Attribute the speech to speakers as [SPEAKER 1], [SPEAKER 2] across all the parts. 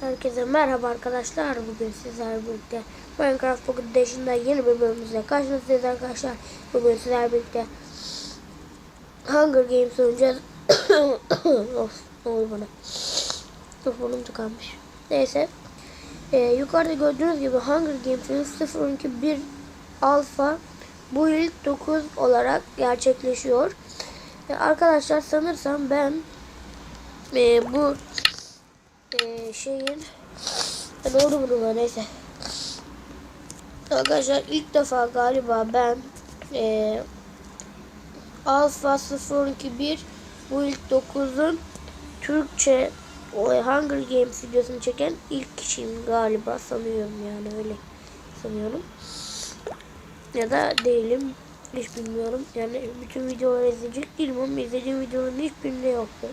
[SPEAKER 1] Herkese merhaba arkadaşlar. Bugün sizlerle birlikte Minecraft Pocket Edition'da yeni bir bölümümüzle karşınızdayız arkadaşlar. Bugün sizlerle birlikte Hunger Games oynayacağız. of ne oldu bana? Mikrofonum tıkanmış. Neyse. Ee, yukarıda gördüğünüz gibi Hunger Games'in 0.1 alfa bu yıl 9 olarak gerçekleşiyor. Ee, arkadaşlar sanırsam ben e, bu e, şeyin oldu bununla neyse. Arkadaşlar ilk defa galiba ben e, Alpha 021 bu ilk 9'un Türkçe o Hunger Games videosunu çeken ilk kişiyim galiba sanıyorum yani öyle sanıyorum. Ya da değilim. Hiç bilmiyorum. Yani bütün videoları izleyecek değilim ama izlediğim videoların hiçbirinde yoktu.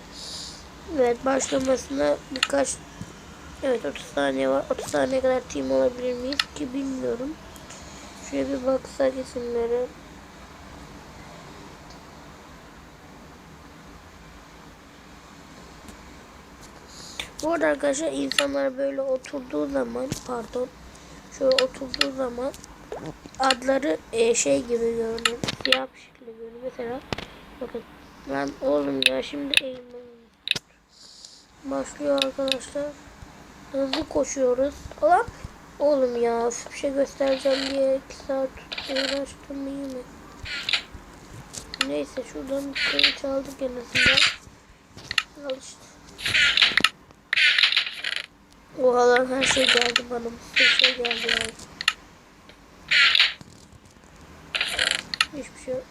[SPEAKER 1] Evet başlamasına birkaç Evet 30 saniye var. 30 saniye kadar team olabilir miyiz ki bilmiyorum. Şöyle bir baksak isimlere. Bu arada arkadaşlar insanlar böyle oturduğu zaman pardon şöyle oturduğu zaman adları e, şey gibi görünüyor. Siyah bir şekilde görünüyor. Mesela bakın ben oğlum ya şimdi eğilmem. Başlıyor arkadaşlar. Hızlı koşuyoruz. Ulan oğlum ya bir şey göstereceğim diye 2 saat uğraştım iyi mi? Neyse şuradan bir şey çaldık en azından. Al işte. Oha lan her şey geldi bana. Bir şey geldi yani. Hiçbir şey yok.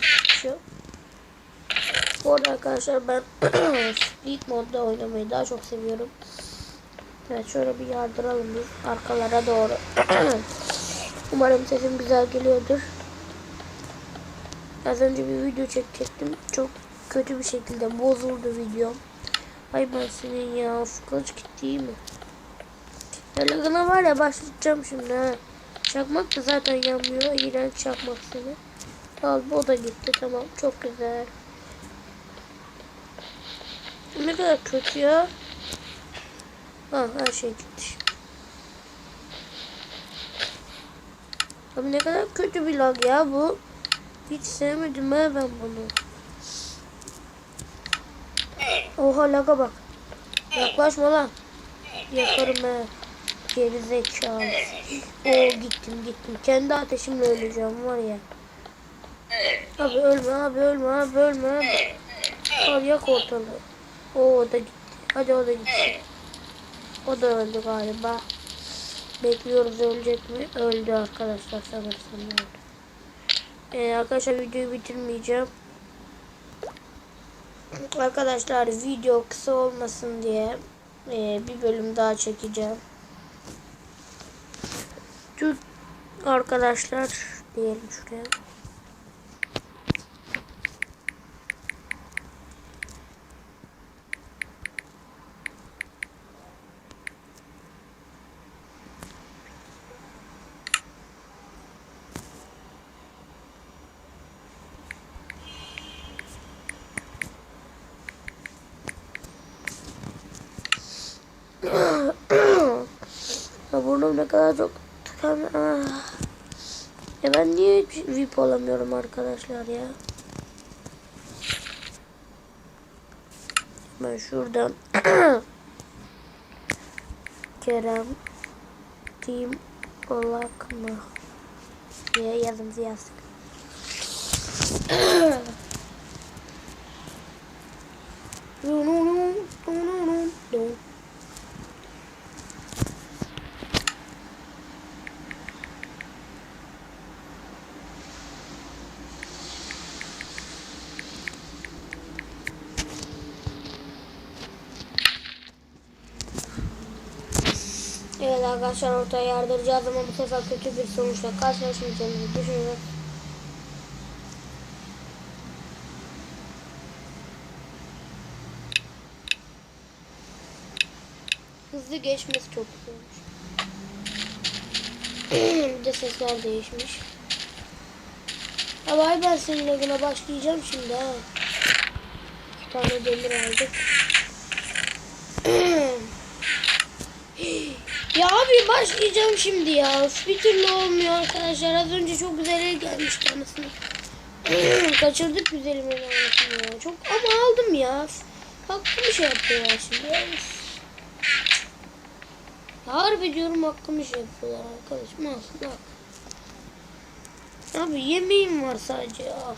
[SPEAKER 1] Hiçbir şey yok. Bu arada arkadaşlar ben Speed modda oynamayı daha çok seviyorum. Evet şöyle bir yardıralım biz arkalara doğru. Umarım sesim güzel geliyordur. Az önce bir video çekecektim. Çok kötü bir şekilde bozuldu videom. Ay ben senin ya kılıç gitti mi? Ya lagına var ya başlayacağım şimdi ha. Çakmak da zaten yanmıyor. İğrenç çakmak seni. Al bu da gitti tamam çok güzel. Ne kadar kötü ya. Ha her şey gitti. Abi ne kadar kötü bir lag ya bu. Hiç sevmedim ben bunu. Oha laga bak. Yaklaşma lan. Yakarım ha. Geri zekalı. Oo gittim gittim. Kendi ateşimle öleceğim var ya. Abi ölme abi ölme abi ölme abi. Al yak ortalığı. O, da gitti. Hadi o da gitti. O da öldü galiba. Bekliyoruz ölecek mi? Öldü arkadaşlar sanırsam öldü. Ee, arkadaşlar videoyu bitirmeyeceğim. Arkadaşlar video kısa olmasın diye e, bir bölüm daha çekeceğim. Türk arkadaşlar diyelim şuraya. Burnum ne kadar çok tıkan. Ah. Ya ben niye VIP olamıyorum arkadaşlar ya? Ben şuradan Kerem Team Olak mı? diye yazımızı yazdık. Evet arkadaşlar ortaya yardıracağız ama bu sefer kötü bir sonuçla karşılaşmayacağımızı düşünüyorum. Hızlı geçmesi çok güzelmiş. bir de sesler değişmiş. Ama ben senin lagına başlayacağım şimdi ha. İki tane demir aldık. abi başlayacağım şimdi ya. Bir türlü olmuyor arkadaşlar. Az önce çok güzel el gelmişti anasını. Kaçırdık güzelim ya. Çok ama aldım ya. Hakkı bir şey yapıyor ya şimdi. ya. Harbi diyorum hakkı bir şey yapıyorlar arkadaşım. Bak. Abi yemeğim var sadece ya.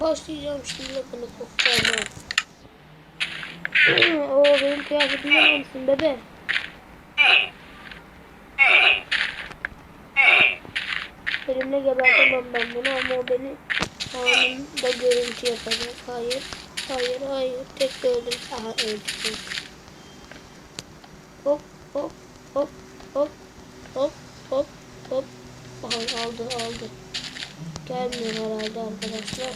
[SPEAKER 1] Başlayacağım şimdi lafını koklamaya. Oo benim kıyafetimi almışsın bebe. Elimle gebertemem ben bunu ama o beni anında görüntü yapacak. Hayır, hayır, hayır. Tek de öldür. Aha öldürdüm. Hop, hop, hop, hop, hop, hop, hop. Aha aldı, aldı. Gelmiyor herhalde arkadaşlar.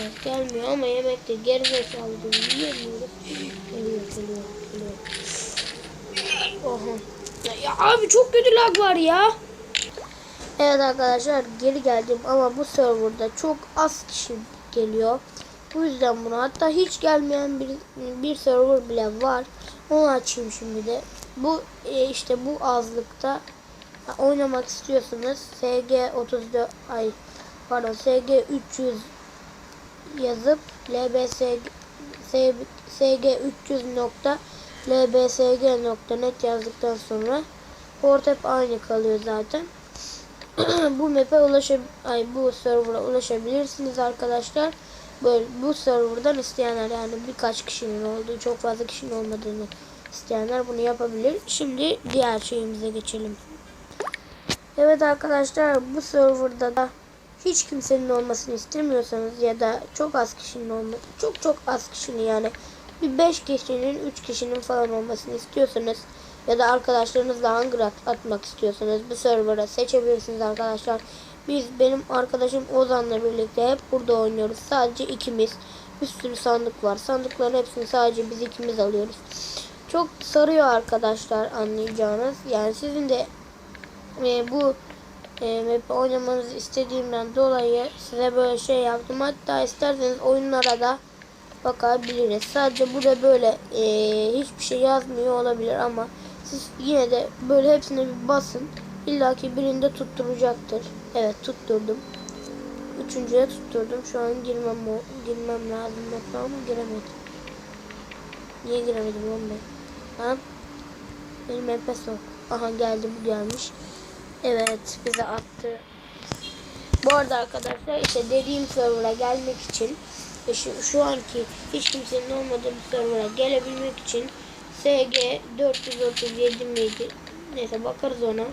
[SPEAKER 1] Evet gelmiyor ama yemekte geri zekalı gibi yiyemiyoruz. Geliyor geliyor geliyor. Oha. Ya, abi çok kötü lag var ya. Evet arkadaşlar geri geldim ama bu serverda çok az kişi geliyor. Bu yüzden bunu hatta hiç gelmeyen bir, bir server bile var. Onu açayım şimdi de. Bu e, işte bu azlıkta oynamak istiyorsanız SG 34 ay pardon SG 300 yazıp lbsg sg300.lbsg.net yazdıktan sonra port hep aynı kalıyor zaten. bu map'e ulaşab ay bu server'a ulaşabilirsiniz arkadaşlar. Böyle bu server'dan isteyenler yani birkaç kişinin olduğu, çok fazla kişinin olmadığını isteyenler bunu yapabilir. Şimdi diğer şeyimize geçelim. Evet arkadaşlar bu serverda da hiç kimsenin olmasını istemiyorsanız ya da çok az kişinin olması, çok çok az kişinin yani bir 5 kişinin 3 kişinin falan olmasını istiyorsanız ya da arkadaşlarınızla hangi at atmak istiyorsanız bu server'a seçebilirsiniz arkadaşlar. Biz benim arkadaşım Ozan'la birlikte hep burada oynuyoruz. Sadece ikimiz. Bir sürü sandık var. Sandıkların hepsini sadece biz ikimiz alıyoruz. Çok sarıyor arkadaşlar anlayacağınız. Yani sizin de e, bu e, map oynamanızı istediğimden dolayı size böyle şey yaptım. Hatta isterseniz oyunlara da bakabiliriz. Sadece burada böyle e, hiçbir şey yazmıyor olabilir ama siz yine de böyle hepsine bir basın. İlla ki birinde tutturacaktır. Evet tutturdum. Üçüncüye tutturdum. Şu an girmem o girmem lazım map'e ama giremedim. Niye giremedim oğlum ben? Ha? Benim map'e sok. Aha geldi bu gelmiş. Evet bize attı. Bu arada arkadaşlar işte dediğim server'a gelmek için şu, şu anki hiç kimsenin olmadığı bir server'a gelebilmek için SG 437 miydi? Neyse bakarız ona.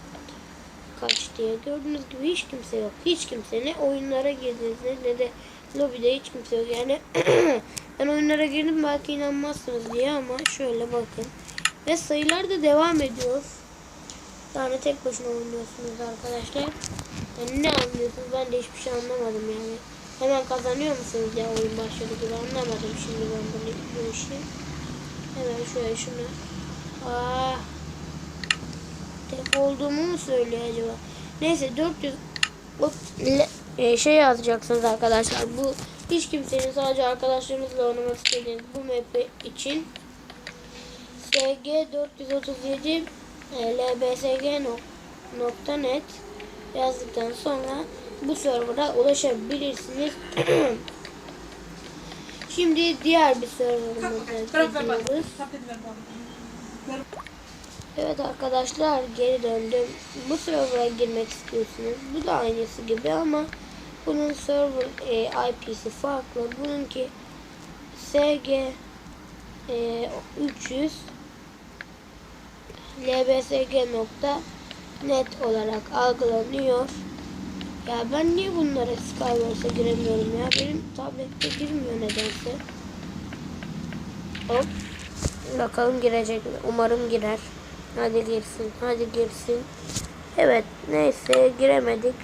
[SPEAKER 1] Kaç diye. Gördüğünüz gibi hiç kimse yok. Hiç kimse ne oyunlara girdiniz ne de lobide hiç kimse yok. Yani ben oyunlara girdim belki inanmazsınız diye ama şöyle bakın. Ve sayılar da devam ediyor. Yani tek başına oynuyorsunuz arkadaşlar. Yani ne anlıyorsunuz? Ben de hiçbir şey anlamadım yani. Hemen kazanıyor musunuz ya oyun başladı gibi anlamadım şimdi ben bunu bu işi. Hemen şöyle şunu. Aa. Tek olduğumu mu söylüyor acaba? Neyse 400 o, le, e, şey yazacaksınız arkadaşlar. Bu hiç kimsenin sadece arkadaşlarınızla oynamak istediğiniz bu map için SG 437 e, lbsg.net yazdıktan sonra bu server'a ulaşabilirsiniz. Şimdi diğer bir server'ımıza gidiyoruz. Evet arkadaşlar geri döndüm. Bu server'a girmek istiyorsunuz. Bu da aynısı gibi ama bunun server e, IP'si farklı. Bununki SG e, 300 lbsg.net olarak algılanıyor. Ya ben niye bunlara Skywars'a giremiyorum ya? Benim tablette girmiyor nedense. Hop. Bakalım girecek mi? Umarım girer. Hadi girsin. Hadi girsin. Evet. Neyse giremedik.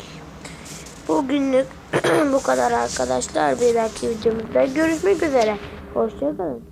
[SPEAKER 1] Bugünlük bu kadar arkadaşlar. Bir dahaki videomuzda görüşmek üzere. Hoşçakalın.